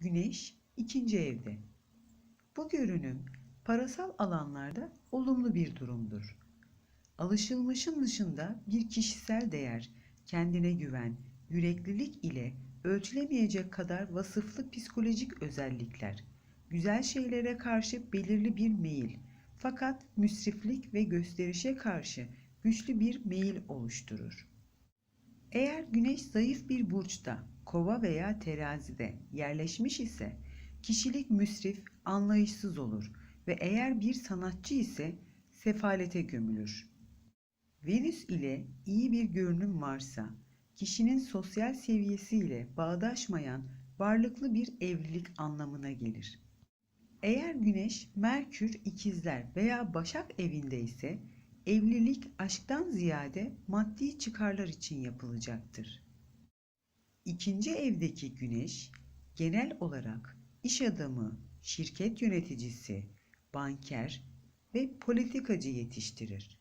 Güneş ikinci evde. Bu görünüm parasal alanlarda olumlu bir durumdur. Alışılmışın dışında bir kişisel değer, kendine güven, yüreklilik ile ölçülemeyecek kadar vasıflı psikolojik özellikler, güzel şeylere karşı belirli bir meyil, fakat müsriflik ve gösterişe karşı güçlü bir meyil oluşturur. Eğer güneş zayıf bir burçta, kova veya terazide yerleşmiş ise kişilik müsrif, anlayışsız olur ve eğer bir sanatçı ise sefalete gömülür. Venüs ile iyi bir görünüm varsa kişinin sosyal seviyesiyle bağdaşmayan varlıklı bir evlilik anlamına gelir. Eğer Güneş, Merkür, İkizler veya Başak evinde ise evlilik aşktan ziyade maddi çıkarlar için yapılacaktır. İkinci evdeki Güneş genel olarak iş adamı, şirket yöneticisi, banker ve politikacı yetiştirir.